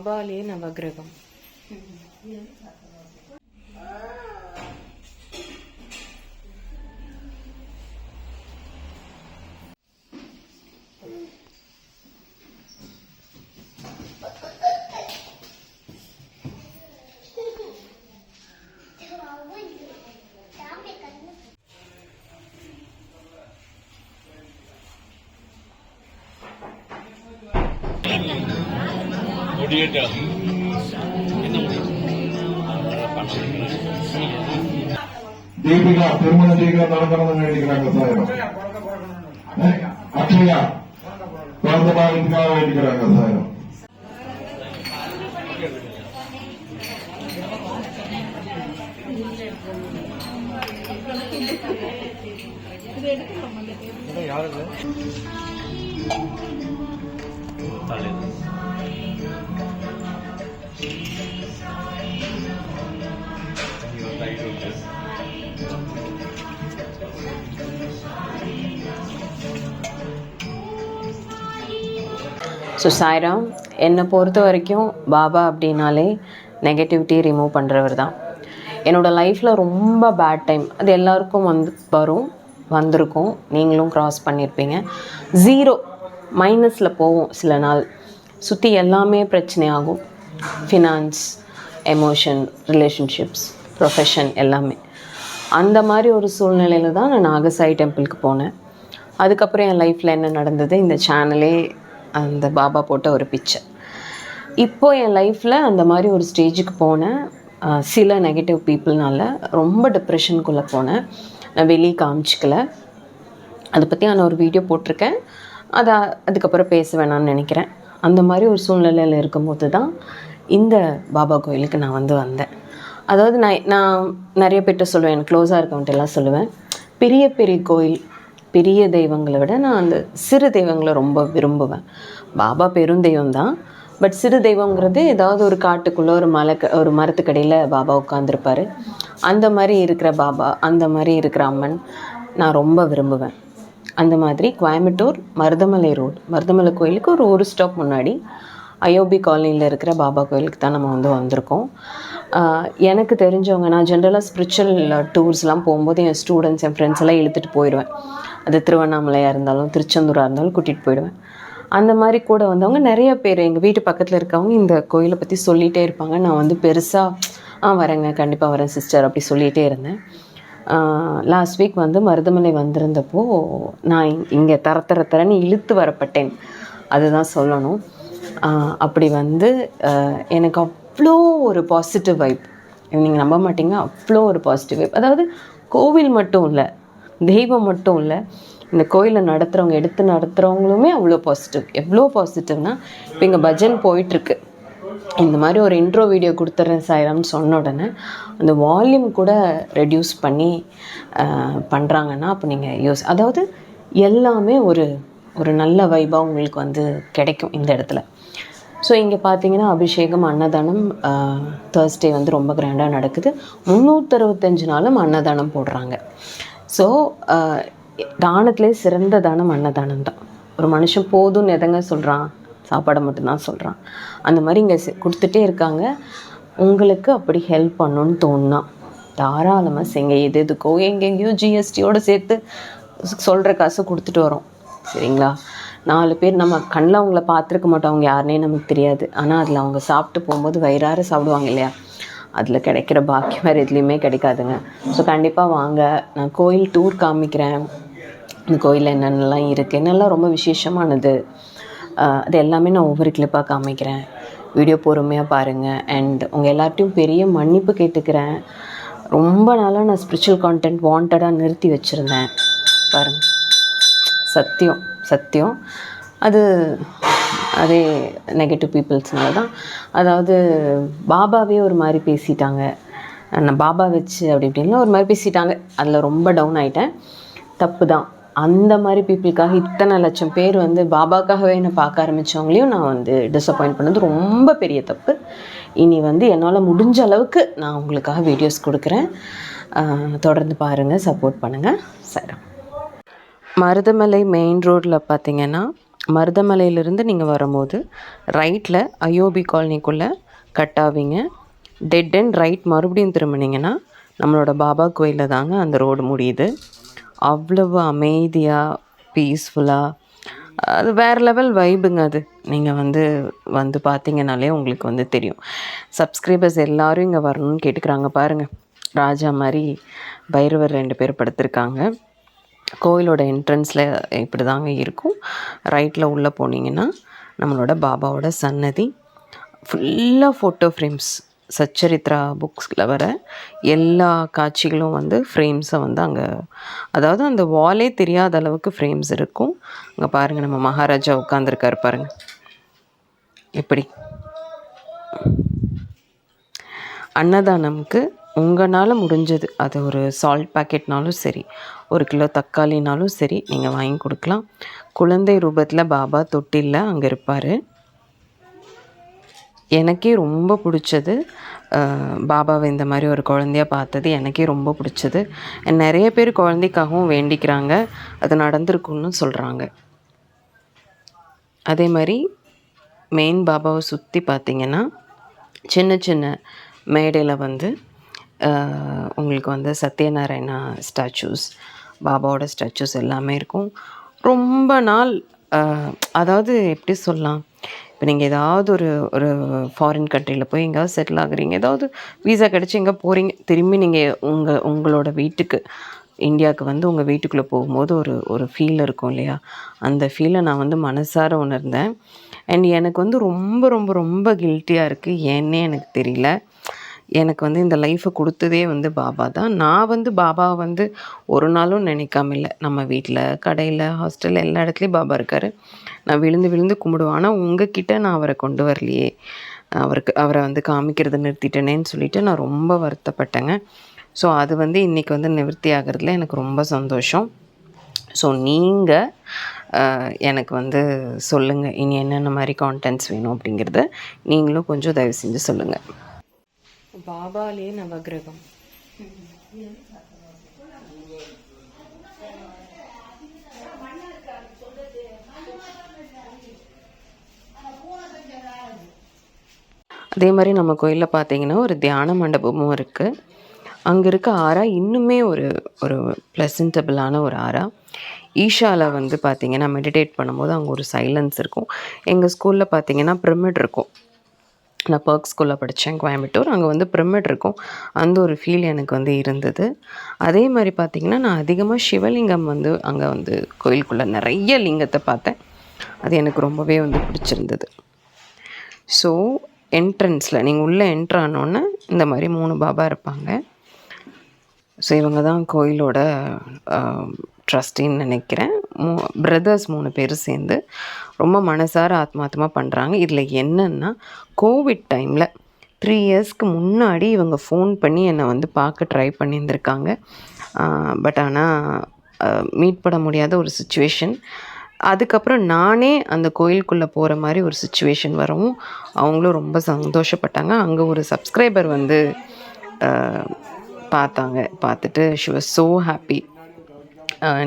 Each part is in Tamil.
ఆబాలే నవగ్రహం 48 ஆகும் தீபிகா திருமண தீபிகா நடக்கணும்னு வேண்டிக்கிறாங்க சாயம் அக்ஷயா பிறந்த பாகத்துக்காக வேண்டிக்கிறாங்க சாயம் யாரு ஸோ சாய்ராம் என்னை பொறுத்த வரைக்கும் பாபா அப்படின்னாலே நெகட்டிவிட்டி ரிமூவ் பண்ணுறவர் தான். என்னோடய லைஃப்பில் ரொம்ப பேட் டைம் அது எல்லாருக்கும் வந்து வரும் வந்திருக்கும். நீங்களும் க்ராஸ் பண்ணியிருப்பீங்க ஜீரோ மைனஸில் போவோம் சில நாள். சுற்றி எல்லாமே பிரச்சனை ஆகும் ஃபினான்ஸ் எமோஷன் ரிலேஷன்ஷிப்ஸ் ப்ரொஃபஷன் எல்லாமே. அந்த மாதிரி ஒரு சூழ்நிலையில் தான் நான் நாகசாய் டெம்பிளுக்கு போனேன். அதுக்கப்புறம் என் லைஃப்பில் என்ன நடந்தது? இந்த சேனலே அந்த பாபா போட்ட ஒரு பிக்சர் இப்போ என் லைஃப்பில் அந்த மாதிரி ஒரு ஸ்டேஜுக்கு போனேன். சில நெகட்டிவ் பீப்புள்னால ரொம்ப டிப்ரெஷனுக்குள்ளே போனேன். நான் வெளியே காமிச்சிக்கல. அதை பற்றி நான் ஒரு வீடியோ போட்டிருக்கேன். அதை அதுக்கப்புறம் பேச வேணாம்னு நினைக்கிறேன். அந்த மாதிரி ஒரு சூழ்நிலையில் இருக்கும்போது தான் இந்த பாபா கோயிலுக்கு நான் வந்து வந்தேன். அதாவது நான் நான் நிறைய பேர்கிட்ட சொல்லுவேன் எனக்கு க்ளோஸாக இருக்கவன்ட்டெல்லாம் சொல்லுவேன் பெரிய பெரிய கோயில் பெரிய தெய்வங்களை விட நான் அந்த சிறு தெய்வங்களை ரொம்ப விரும்புவேன். பாபா பெருந்தெய்வம் தான் பட் சிறு தெய்வங்கிறது ஏதாவது ஒரு காட்டுக்குள்ளே ஒரு மலை ஒரு மரத்துக்கடியில் பாபா உட்காந்துருப்பாரு அந்த மாதிரி இருக்கிற பாபா அந்த மாதிரி இருக்கிற அம்மன் நான் ரொம்ப விரும்புவேன். அந்த மாதிரி கோயம்புத்தூர் மருதமலை ரோடு மருதமலை கோயிலுக்கு ஒரு ஒரு ஸ்டாப் முன்னாடி ஐஓபி காலனியில் இருக்கிற பாபா கோயிலுக்கு தான் நம்ம வந்து வந்திருக்கோம். எனக்கு தெரிஞ்சவங்க நான் ஜென்ரலாக ஸ்பிரிச்சுவல் டூர்ஸ்லாம் போகும்போது என் ஸ்டூடெண்ட்ஸ் என் ஃப்ரெண்ட்ஸ் எல்லாம் இழுத்துட்டு போயிடுவேன் அது திருவண்ணாமலையாக இருந்தாலும் திருச்செந்தூராக இருந்தாலும் கூட்டிகிட்டு போயிடுவேன். அந்த மாதிரி கூட வந்தவங்க நிறைய பேர் எங்கள் வீட்டு பக்கத்தில் இருக்கவங்க இந்த கோயிலை பற்றி சொல்லிகிட்டே இருப்பாங்க. நான் வந்து பெருசாக ஆ வரேங்க கண்டிப்பாக வரேன் சிஸ்டர் அப்படி சொல்லிகிட்டே இருந்தேன். லாஸ்ட் வீக் வந்து மருதமலை வந்திருந்தப்போ நான் இங்கே தர தர தரன்னு இழுத்து வரப்பட்டேன். அதுதான் சொல்லணும். அப்படி வந்து எனக்கு அவ்வளோ ஒரு பாசிட்டிவ் வைப் நீங்கள் நம்ப மாட்டீங்க அவ்வளோ ஒரு பாசிட்டிவ் வைப் அதாவது கோவில் மட்டும் இல்லை தெய்வம் மட்டும் இல்லை இந்த கோயிலை நடத்துகிறவங்க எடுத்து நடத்துகிறவங்களுமே அவ்வளோ பாசிட்டிவ் எவ்வளோ பாசிட்டிவ்னால் இப்போ இங்கே பஜன் போயிட்டுருக்கு. இந்த மாதிரி ஒரு இன்ட்ரோ வீடியோ கொடுத்துட்றேன் சாயிரம்னு சொன்ன உடனே அந்த வால்யூம் கூட ரெடியூஸ் பண்ணி பண்ணுறாங்கன்னா அப்போ நீங்கள் யூஸ் அதாவது எல்லாமே ஒரு ஒரு நல்ல வைபாக உங்களுக்கு வந்து கிடைக்கும் இந்த இடத்துல. ஸோ இங்கே பார்த்தீங்கன்னா அபிஷேகம் அன்னதானம் தேர்ஸ்டே வந்து ரொம்ப கிராண்டாக நடக்குது. முந்நூற்றறுபத்தஞ்சு நாளும் அன்னதானம் போடுறாங்க. ஸோ தானத்திலே சிறந்த தானம் அன்னதானம் தான் ஒரு மனுஷன் போதும்னு எதங்க சொல்கிறான் சாப்பாடை மட்டும்தான் சொல்கிறான் அந்த மாதிரி இங்கே கொடுத்துட்டே இருக்காங்க. உங்களுக்கு அப்படி ஹெல்ப் பண்ணுன்னு தோணுனா தாராளமாக செய்ங்க. எது எதுக்கோ எங்கெங்கேயோ ஜிஎஸ்டியோடு சேர்த்து சொல்கிற காசு கொடுத்துட்டு வரோம். சரிங்களா? நாலு பேர் நம்ம கண்ணில் அவங்கள பார்த்துருக்க மாட்டோம். அவங்க யாருனே நமக்கு தெரியாது. ஆனால் அதில் அவங்க சாப்பிட்டு போகும்போது வயிறார சாப்பிடுவாங்க இல்லையா? அதில் கிடைக்கிற பாக்கியம் வேறு எதுலேயுமே கிடைக்காதுங்க. ஸோ கண்டிப்பாக வாங்க. நான் கோயில் டூர் காமிக்கிறேன். இந்த கோயிலில் என்னென்னலாம் இருக்குது என்னெல்லாம் ரொம்ப விசேஷமானது? அது எல்லாமே நான் ஒவ்வொரு கிளிப்பாக காமிக்கிறேன். வீடியோ பொறுமையாக பாருங்கள் அண்ட் உங்கள் எல்லார்ட்டையும் பெரிய மன்னிப்பு கேட்டுக்கிறேன். ரொம்ப நாளாக நான் ஸ்பிரிச்சுவல் கான்டென்ட் வாண்டடாக நிறுத்தி வச்சுருந்தேன். பாருங்கள் சத்தியம் சத்தியம். அது அதே நெகட்டிவ் பீப்புள்ஸ்னால தான். அதாவது பாபாவே ஒரு மாதிரி பேசிட்டாங்க. நான் பாபா வச்சு அப்படி இப்படின்லாம் ஒரு மாதிரி பேசிட்டாங்க. அதில் ரொம்ப டவுன் ஆகிட்டேன் தப்பு தான். அந்த மாதிரி பீப்புளுக்காக இத்தனை லட்சம் பேர் வந்து பாபாக்காகவே என்னை பார்க்க ஆரம்பித்தவங்களையும் நான் வந்து டிசப்பாயிண்ட் பண்ணது ரொம்ப பெரிய தப்பு. இனி வந்து என்னால் முடிஞ்ச அளவுக்கு நான் உங்களுக்காக வீடியோஸ் கொடுக்குறேன். தொடர்ந்து பாருங்கள் சப்போர்ட் பண்ணுங்கள் சரி. மருதமலை மெயின் ரோட்டில் பார்த்தீங்கன்னா மருதமலையிலேருந்து நீங்கள் வரும்போது ரைட்டில் ஐஓபி காலனிக்குள்ளே கட் ஆவீங்க. டெட் அண்ட் ரைட் மறுபடியும் திரும்பினீங்கன்னா நம்மளோட பாபா கோயிலில் தாங்க அந்த ரோடு முடியுது. அவ்வளவு அமைதியாக பீஸ்ஃபுல்லாக அது வேறு லெவல் வைபுங்க அது. நீங்கள் வந்து வந்து பார்த்தீங்கனாலே உங்களுக்கு வந்து தெரியும். சப்ஸ்கிரைபர்ஸ் எல்லோரும் இங்கே வரணும்னு கேட்டுக்கிறாங்க பாருங்கள் ராஜா மாதிரி பைரவர் ரெண்டு பேர் படுத்திருக்காங்க. கோயிலோட என்ட்ரன்ஸில் இப்படி தாங்க இருக்கும். ரைட்டில் உள்ளே போனீங்கன்னா நம்மளோட பாபாவோட சன்னதி ஃபுல்லாக ஃபோட்டோ ஃப்ரேம்ஸ் சச்சரித்ரா புக்ஸில் வர எல்லா காட்சிகளும் வந்து ஃப்ரேம்ஸை வந்து அங்கே அதாவது அந்த வாலே தெரியாத அளவுக்கு ஃப்ரேம்ஸ் இருக்கும். அங்கே பாருங்கள் நம்ம மகாராஜா உட்காந்துருக்காரு பாருங்கள் எப்படி? அன்னதானம்க்கு உங்களால் முடிஞ்சது. அது ஒரு சால்ட் பேக்கெட்னாலும் சரி ஒரு கிலோ தக்காளினாலும் சரி நீங்கள் வாங்கி கொடுக்கலாம். குழந்தை ரூபத்தில் பாபா தொட்டிலில் அங்கே இருப்பார். எனக்கே ரொம்ப பிடிச்சது பாபாவை இந்த மாதிரி ஒரு குழந்தைய பார்த்தது எனக்கே ரொம்ப பிடிச்சது. நிறைய பேர் குழந்தைக்காகவும் வேண்டிக்கிறாங்க. அது நடந்திருக்குன்னு சொல்கிறாங்க அதே மாதிரி மெயின் பாபாவை சுற்றி பார்த்தீங்கன்னா சின்ன சின்ன மேடையில் வந்து உங்களுக்கு வந்து சத்யநாராயணா ஸ்டாச்சூஸ் பாபாவோட ஸ்டாச்சூஸ் எல்லாமே இருக்கும். ரொம்ப நாள் அதாவது எப்படி சொல்லலாம்? இப்போ நீங்கள் ஏதாவது ஒரு ஒரு ஃபாரின் கண்ட்ரியில் போய் எங்கேயாவது செட்டில் ஆகுறீங்க ஏதாவது வீசா கிடச்சி எங்கே போகிறீங்க திரும்பி நீங்கள் உங்கள் உங்களோட வீட்டுக்கு இந்தியாவுக்கு வந்து உங்கள் வீட்டுக்குள்ளே போகும்போது ஒரு ஒரு ஃபீல் இருக்கும் இல்லையா? அந்த ஃபீலை நான் வந்து மனசார உணர்ந்தேன். அண்ட் எனக்கு வந்து ரொம்ப ரொம்ப ரொம்ப கில்ட்டியாக இருக்குது ஏன்னே எனக்கு தெரியல. எனக்கு வந்து இந்த லைஃப்பை கொடுத்ததே வந்து பாபா தான். நான் வந்து பாபாவை வந்து ஒரு நாளும் நினைக்காம இல்லை. நம்ம வீட்டில் கடையில் ஹாஸ்டலில் எல்லா இடத்துலையும் பாபா இருக்கார். நான் விழுந்து விழுந்து கும்பிடுவேன். ஆனால் உங்ககிட்ட நான் அவரை கொண்டு வரலையே. அவருக்கு அவரை வந்து காமிக்கிறது நிறுத்திட்டேனேன்னு சொல்லிட்டு நான் ரொம்ப வருத்தப்பட்டேங்க. ஸோ அது வந்து இன்றைக்கி வந்து நிவர்த்தி ஆகிறதுல எனக்கு ரொம்ப சந்தோஷம். ஸோ நீங்கள் எனக்கு வந்து சொல்லுங்கள் இனி என்னென்ன மாதிரி கான்டென்ட்ஸ் வேணும் அப்படிங்கிறத நீங்களும் கொஞ்சம் தயவு செஞ்சு சொல்லுங்கள் பாபாலே நவகிரகம். அதே மாதிரி நம்ம கோயிலில் பார்த்தீங்கன்னா ஒரு தியான மண்டபமும் இருக்குது அங்கே இருக்க ஆறா இன்னுமே ஒரு ஒரு ப்ளசன்டபிளான ஒரு ஆறா. ஈஷாவில் வந்து பார்த்தீங்கன்னா மெடிடேட் பண்ணும்போது அங்கே ஒரு சைலன்ஸ் இருக்கும். எங்கள் ஸ்கூலில் பார்த்தீங்கன்னா பிரமிட் இருக்கும். நான் பர்க் ஸ்கூலில் படித்தேன் கோயம்புத்தூர். அங்கே வந்து பிரமிட் இருக்கும். அந்த ஒரு ஃபீல் எனக்கு வந்து இருந்தது. அதே மாதிரி பார்த்திங்கன்னா நான் அதிகமாக சிவலிங்கம் வந்து அங்கே வந்து கோயிலுக்குள்ளே நிறைய லிங்கத்தை பார்த்தேன். அது எனக்கு ரொம்பவே வந்து பிடிச்சிருந்தது. ஸோ என்ட்ரன்ஸில் நீங்கள் உள்ளே என்ட்ரு ஆனோன்னே இந்த மாதிரி மூணு பாபா இருப்பாங்க. ஸோ இவங்க தான் கோயிலோட ட்ரஸ்டின்னு நினைக்கிறேன். மூ பிரதர்ஸ் மூணு பேர் சேர்ந்து ரொம்ப மனசார ஆத்மாத்தமாக பண்ணுறாங்க இதில் என்னென்னா கோவிட் டைமில் த்ரீ இயர்ஸ்க்கு முன்னாடி இவங்க ஃபோன் பண்ணி என்னை வந்து பார்க்க ட்ரை பண்ணியிருந்திருக்காங்க. பட் ஆனால் மீட் பண்ண முடியாத ஒரு சுச்சுவேஷன் அதுக்கப்புறம் நானே அந்த கோயிலுக்குள்ளே போகிற மாதிரி ஒரு சுச்சுவேஷன் வரவும் அவங்களும் ரொம்ப சந்தோஷப்பட்டாங்க. அங்கே ஒரு சப்ஸ்கிரைபர் வந்து பார்த்தாங்க. பார்த்துட்டு ஷி வாஸ் ஸோ ஹாப்பி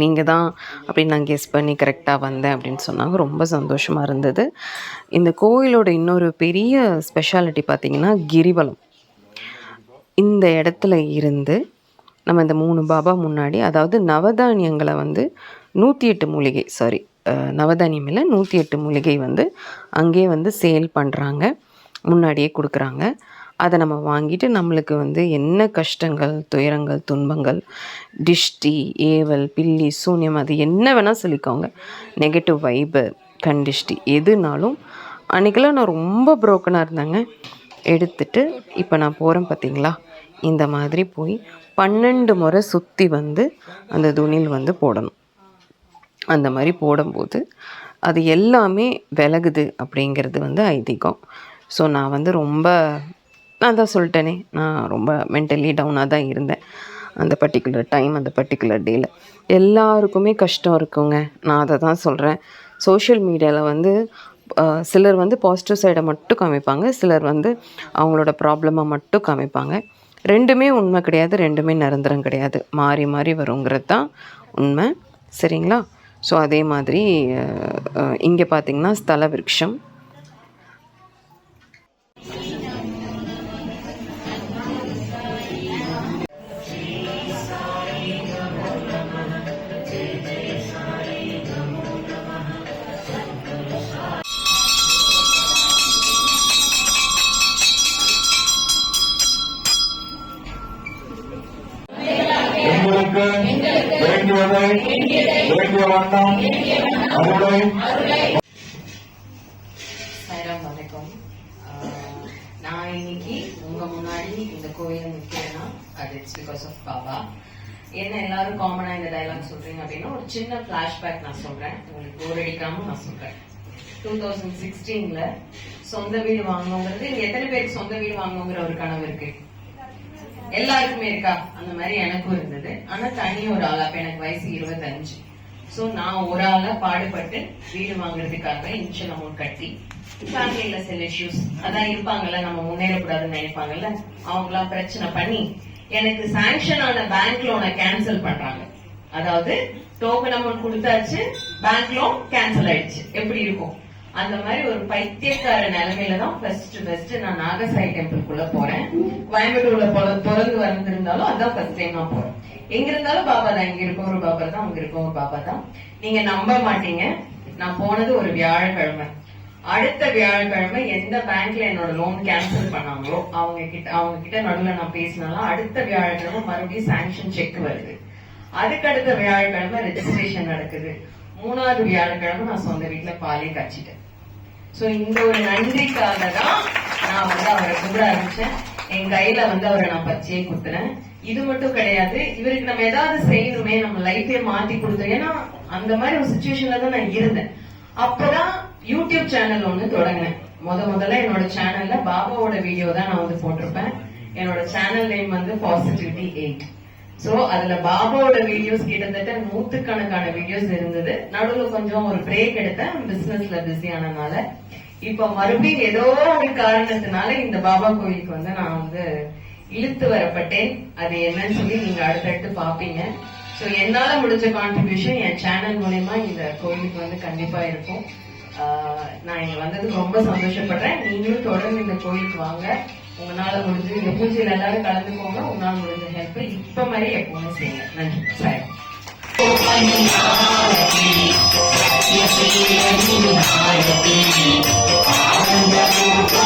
நீங்கள் தான் அப்படின்னு நான் கெஸ் பண்ணி கரெக்டாக வந்தேன் அப்படின்னு சொன்னாங்க. ரொம்ப சந்தோஷமாக இருந்தது. இந்த கோயிலோட இன்னொரு பெரிய ஸ்பெஷாலிட்டி பார்த்திங்கன்னா கிரிவலம். இந்த இடத்துல இருந்து நம்ம இந்த மூணு பாபா முன்னாடி அதாவது நவதானியங்களை வந்து நூற்றி எட்டு மூலிகை சாரி நவதானியம் இல்லை நூற்றி எட்டு மூலிகை வந்து அங்கேயே வந்து சேல் பண்ணுறாங்க முன்னாடியே கொடுக்குறாங்க. அதை நம்ம வாங்கிட்டு நம்மளுக்கு வந்து என்ன கஷ்டங்கள் துயரங்கள் துன்பங்கள் டிஷ்டி ஏவல் பில்லி சூன்யம் அது என்ன வேணால் சொல்லிக்கோங்க. நெகட்டிவ் வைபு கண்டிஷ்டி எதுனாலும். அன்றைக்கெல்லாம் நான் ரொம்ப ப்ரோக்கனாக இருந்தேங்க. எடுத்துட்டு இப்போ நான் போகிறேன் பார்த்தீங்களா இந்த மாதிரி போய் பன்னெண்டு முறை சுற்றி வந்து அந்த துணியில் வந்து போடணும். அந்த மாதிரி போடும்போது அது எல்லாமே விலகுது அப்படிங்கிறது வந்து ஐதீகம். ஸோ நான் வந்து ரொம்ப நான் தான் சொல்லிட்டேனே. நான் ரொம்ப மென்டலி டவுனாக தான் இருந்தேன். அந்த பர்டிகுலர் டைம் அந்த பர்டிகுலர் டேயில் எல்லாருக்குமே கஷ்டம் இருக்குங்க. நான் அதை தான் சொல்கிறேன் சோஷியல் மீடியாவில் வந்து சிலர் வந்து பாசிட்டிவ் சைடை மட்டும் காமிப்பாங்க. சிலர் வந்து அவங்களோட ப்ராப்ளமாக மட்டும் காமிப்பாங்க. ரெண்டுமே உண்மை கிடையாது. ரெண்டுமே நிரந்தரம் கிடையாது. மாறி மாறி வருங்கிறது தான் உண்மை. சரிங்களா? ஸோ அதே மாதிரி இங்கே பார்த்தீங்கன்னா ஸ்தல விருட்சம். எங்களுக்கு வேண்டியதை வேண்டிய வண்ணம் அருளை. வணக்கம் நான் இன்னைக்கு உங்க முன்னாடி இந்த கோயில் நிற்கிறேன்னா அது இட்ஸ் பிகாஸ் ஆஃப் பாபா. என்ன எல்லாரும் காமனா இந்த டைலாக் சொல்றீங்க அப்படின்னா ஒரு சின்ன பிளாஷ்பேக் நான் சொல்றேன். உங்களுக்கு போர் அடிக்காம நான் சொல்றேன். டூ தௌசண்ட் சிக்ஸ்டீன்ல சொந்த வீடு வாங்கணுங்கிறது எத்தனை பேருக்கு சொந்த வீடு வாங்கணுங்கிற ஒரு கனவு இருக்கு? எல்லாருக்குமே இருக்கா? அந்த மாதிரி எனக்கும் இருந்தது. ஆனா தனி ஒரு ஆளா அப்ப எனக்கு வயசு இருபத்தஞ்சு. சோ நான் ஒரு ஆளா பாடுபட்டு வீடு வாங்குறதுக்காக இன்ஷியல் அமௌண்ட் கட்டி ஃபேமிலியில சில இஷ்யூஸ் அதான் இருப்பாங்கல்ல நம்ம முன்னேறக்கூடாதுன்னு நினைப்பாங்கல்ல? அவங்களா பிரச்சனை பண்ணி எனக்கு சாங்ஷன் ஆன பேங்க் லோனை கேன்சல் பண்றாங்க. அதாவது டோக்கன் அமௌண்ட் கொடுத்தாச்சு பேங்க் லோன் கேன்சல் ஆயிடுச்சு. எப்படி இருக்கும்? அந்த மாதிரி ஒரு பைத்தியக்கார நிலைமையில தான் ஃபர்ஸ்ட் ஃபர்ஸ்ட் நான் நாகசாய் டெம்பிள்குள்ள போறேன். கோயம்புத்தூர்ல தொடர்ந்து பிறந்து வந்திருந்தாலும் அதான் ஃபர்ஸ்ட் டைம் நான் போறேன். எங்க இருந்தாலும் பாபா தான் இங்க இருக்க ஒரு பாபா தான் அங்க இருக்க ஒரு பாபா தான். நீங்க நம்ப மாட்டீங்க. நான் போனது ஒரு வியாழக்கிழமை. அடுத்த வியாழக்கிழமை எந்த பேங்க்ல என்னோட லோன் கேன்சல் பண்ணாங்களோ அவங்க கிட்ட அவங்க கிட்ட நடுவுல நான் பேசினாலும் அடுத்த வியாழக்கிழமை மறுபடியும் சாங்ஷன் செக் வருது. அதுக்கு அடுத்த வியாழக்கிழமை ரெஜிஸ்ட்ரேஷன் நடக்குது. மூணாவது வியாழக்கிழமை நான் சொந்த வீட்டுல பாலே காய்ச்சிட்டேன் சோ இந்த ஒரு நன்றிக்காக தான் நான் வந்து அவரை கும்பிட ஆரம்பிச்சேன். என் கையில வந்து அவரை நான் பச்சையே குத்துறேன். இது மட்டும் கிடையாது இவருக்கு நம்ம ஏதாவது செய்யணுமே நம்ம லைஃபே மாத்தி கொடுத்தோம் ஏன்னா அந்த மாதிரி ஒரு சுச்சுவேஷன்ல தான் நான் இருந்தேன். அப்பதான் யூடியூப் சேனல் ஒண்ணு தொடங்கினேன். முத முதல்ல என்னோட சேனல்ல பாபாவோட வீடியோ தான் நான் வந்து போட்டிருப்பேன். என்னோட சேனல் நேம் வந்து பாசிட்டிவிட்டி எயிட் சோ அதுல பாபாவோட வீடியோஸ் கிட்டத்தட்ட நூத்துக்கணக்கான வீடியோஸ் இருந்தது. நடுவுல கொஞ்சம் ஒரு பிரேக் எடுத்தேன். பிசினஸ்ல பிஸி ஆனதுனால இப்ப மறுபடியும் ஏதோ ஒரு காரணத்தினால இந்த பாபா கோயிலுக்கு வந்து நான் வந்து இழுத்து வரப்பட்டேன். அது என்னன்னு சொல்லி நீங்க அடுத்தடுத்து பாப்பீங்க. சோ என்னால முடிஞ்ச கான்ட்ரிபியூஷன் என் சேனல் மூலயமா இந்த கோயிலுக்கு வந்து கண்டிப்பா இருக்கும். நான் இங்க வந்ததுக்கு ரொம்ப சந்தோஷப்படுறேன். நீங்களும் தொடர்ந்து இந்த கோயிலுக்கு வாங்க. உங்களால முடிஞ்சு இந்த பூஜையில எல்லாரும் கலந்துக்கோங்க. உங்களால முடிஞ்ச ஹெல்ப் இப்ப மாதிரி எப்பவுமே செய்யுங்க. நன்றி. சார் ஆனந்த